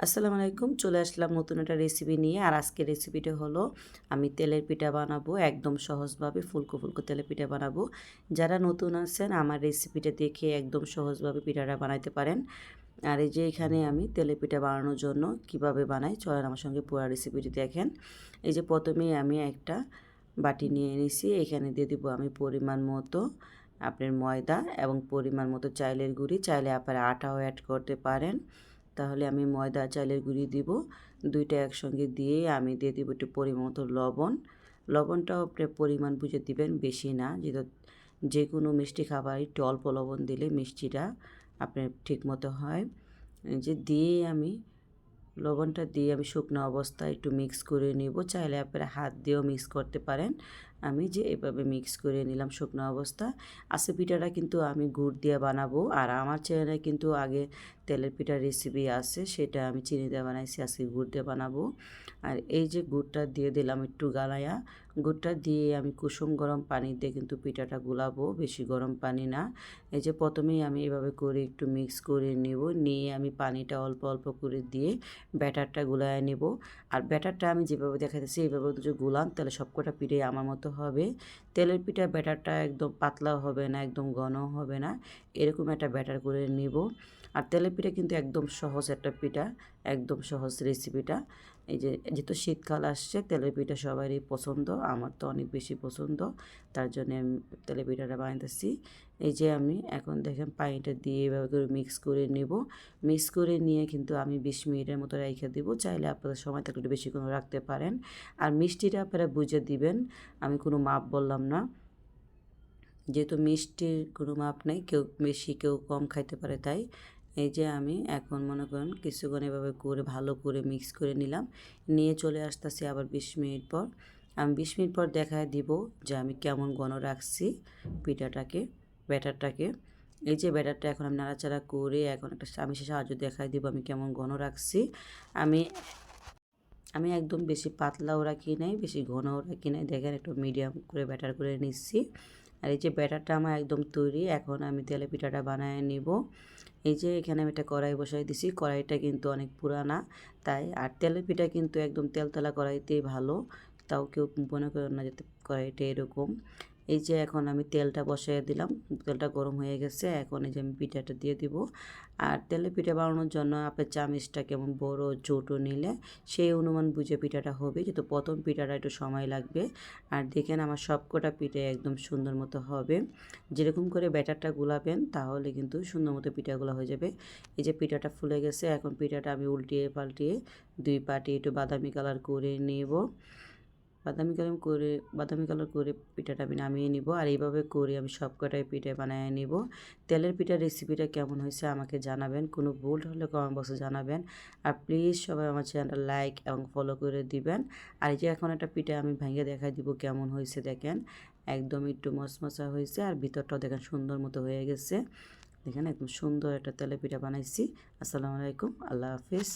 আসসালামু আলাইকুম, চলে আসলাম নতুন একটা রেসিপি নিয়ে। আর আজকের রেসিপিটা হলো, আমি তেলের পিঠা বানাবো, একদম সহজভাবে ফুলকো ফুলকো তেলের পিঠা বানাবো। যারা নতুন আছেন, আমার রেসিপিটা দেখে একদম সহজভাবে পিঠাটা বানাইতে পারেন। আর এই যে এখানে আমি তেলের পিঠা বানানোর জন্য কীভাবে বানাই, চলেন আমার সঙ্গে পুরো রেসিপিটি দেখেন। এই যে প্রথমেই আমি একটা বাটি নিয়ে নিছি, এখানে দিয়ে দিব আমি পরিমাণ মতো আপনার ময়দা এবং পরিমাণ মতো চাইলের গুঁড়ি। চাইলে আপনারা আটাও অ্যাড করতে পারেন। তাহলে আমি ময়দা, চালের গুঁড়ি দিব। দুইটা একসঙ্গে দিয়ে আমি দিয়ে দিব একটু পরিমাণ লবণ। লবণটাও আপনি পরিমাণ বুঝে দিবেন, বেশি না। যেহেতু যে কোনো মিষ্টি খাবার, একটু অল্প লবণ দিলে মিষ্টিটা আপনার ঠিক মতো হয় যে দিয়ে আমি লবণটা দিয়ে আমি শুকনো অবস্থায় একটু মিক্স করে নিব। চাইলে আপনারা হাত দিয়েও মিক্স করতে পারেন। আমি যে এভাবে মিক্স করে নিলাম শুকনো অবস্থা আসে পিঠাটা কিন্তু আমি গুড় দিয়ে বানাবো। আর আমার চ্যানেলে কিন্তু আগে তেলের পিঠার রেসিপি আছে, সেটা আমি চিনি দিয়ে বানাইছি, আজকে গুড় দিয়ে বানাবো। আর এই যে গুড়টা দিয়ে দিলাম একটু গালায়া, গুড়টা দিয়ে আমি কুসুম গরম পানি দিয়ে কিন্তু পিঠাটা গুলাবো, বেশি গরম পানি না। এই যে প্রথমেই আমি এভাবে করে একটু মিক্স করে নেব, নিয়ে আমি পানিটা অল্প অল্প করে দিয়ে ব্যাটারটা গুলায় নেব। আর ব্যাটারটা আমি যেভাবে দেখাতেছি এইভাবে যদি গুলান, তাহলে সবকটা পিঠে আমার মতো হবে। তেলের পিঠা ব্যাটারটা একদম পাতলা হবে না, একদম ঘন হবে না। এরকম একটা ব্যাটার করে নিব। আর তেলের পিঠা কিন্তু একদম সহজ একটা পিঠা, একদম সহজ রেসিপিটা এই যে যেহেতু শীতকাল আসছে, তেলের পিঠা সবারই পছন্দ, আমার তো অনেক বেশি পছন্দ, তার জন্য আমি তেলের পিঠাটা বানাইতেছি এই যে আমি এখন দেখেন পানিটা দিয়ে এভাবে করে মিক্স করে নেব। মিক্স করে নিয়ে কিন্তু আমি বিশ মিনিটের মতো রেখে দেবো, চাইলে আপনাদের সময় থাকলে একটু বেশি কোনো রাখতে পারেন। আর মিষ্টিটা আপনারা বুঝে দিবেন, আমি কোনো মাপ বললাম না। যেহেতু মিষ্টির কোনো মাপ নেই, কেউ বেশি কেউ কম খাইতে পারে তাই। এই যে আমি এখন মনে করেন কিছুক্ষণ এভাবে করে ভালো করে মিক্স করে নিলাম। নিয়ে চলে আসতেছি আবার বিশ মিনিট পর। আমি বিশ মিনিট পর দেখায় দিব যে আমি কেমন ঘন রাখছি পিঠাটাকে, ব্যাটারটাকে। এই যে ব্যাটারটা এখন আমি নাড়াচাড়া করে এখন একটা আমি সে সাহায্য দেখাই দিব আমি কেমন ঘন রাখছি। আমি আমি একদম বেশি পাতলাও রাখি নাই, বেশি ঘনও রাখি নাই। দেখেন একটু মিডিয়াম করে ব্যাটার করে নিচ্ছি। আর এই যে ব্যাটারটা আমার একদম তৈরি, এখন আমি তেলে পিঠাটা বানিয়ে নিব। এই যে এখানে আমি একটা কড়াই বসাই দিছি, কড়াইটা কিন্তু অনেক পুরানা, তাই আর তেলের পিঠা কিন্তু একদম তেলতলা কড়াইতেই ভালো, তাও কেউ মনে করেন না যে কড়াইটা এরকম। এই যে এখন আমি তেলটা বসাই দিলাম। তেলটা গরম হয়ে গেছে। এখন এই যে আমি পিঠাটা দিয়ে দিব। আর তেলে পিঠা বানানোর জন্য আপনার চামিচটা কেমন বড় ছোটো নিলে সেই অনুমান বুঝে পিঠাটা হবে। যেহেতু প্রথম পিঠাটা একটু সময় লাগবে। আর দেখেন আমার সবকটা পিঠে একদম সুন্দর মতো হবে। যেরকম করে ব্যাটারটা গুলাবেন তাহলে কিন্তু সুন্দর মতো পিঠাগুলো হয়ে যাবে। এই যে পিঠাটা ফুলে গেছে। এখন পিঠাটা আমি উল্টিয়ে পাল্টিয়ে দুই পাটি একটু বাদামি কালার করে নেব। বাদামি কালার করে, বাদামি কালার করে পিঠাটা আমি নামিয়ে নিব। আর এইভাবে করে আমি সব কটাই পিঠে বানিয়ে নিব। তেলের পিঠার রেসিপিটা কেমন হয়েছে আমাকে জানাবেন। কোনো ভুল হলে কমেন্ট বক্সে জানাবেন। আর প্লিজ সবাই আমার চ্যানেলটা লাইক এবং ফলো করে দিবেন। আর এই যে এখন একটা পিঠা আমি ভেঙে দেখাই দিব কেমন হয়েছে দেখেন। একদম একটু মশমশা হয়েছে আর ভিতরটাও দেখেন সুন্দর মতো হয়ে গেছে। দেখেন একদম সুন্দর একটা তেলে পিঠা বানাইছি। আসসালামু আলাইকুম। আল্লাহ হাফিজ।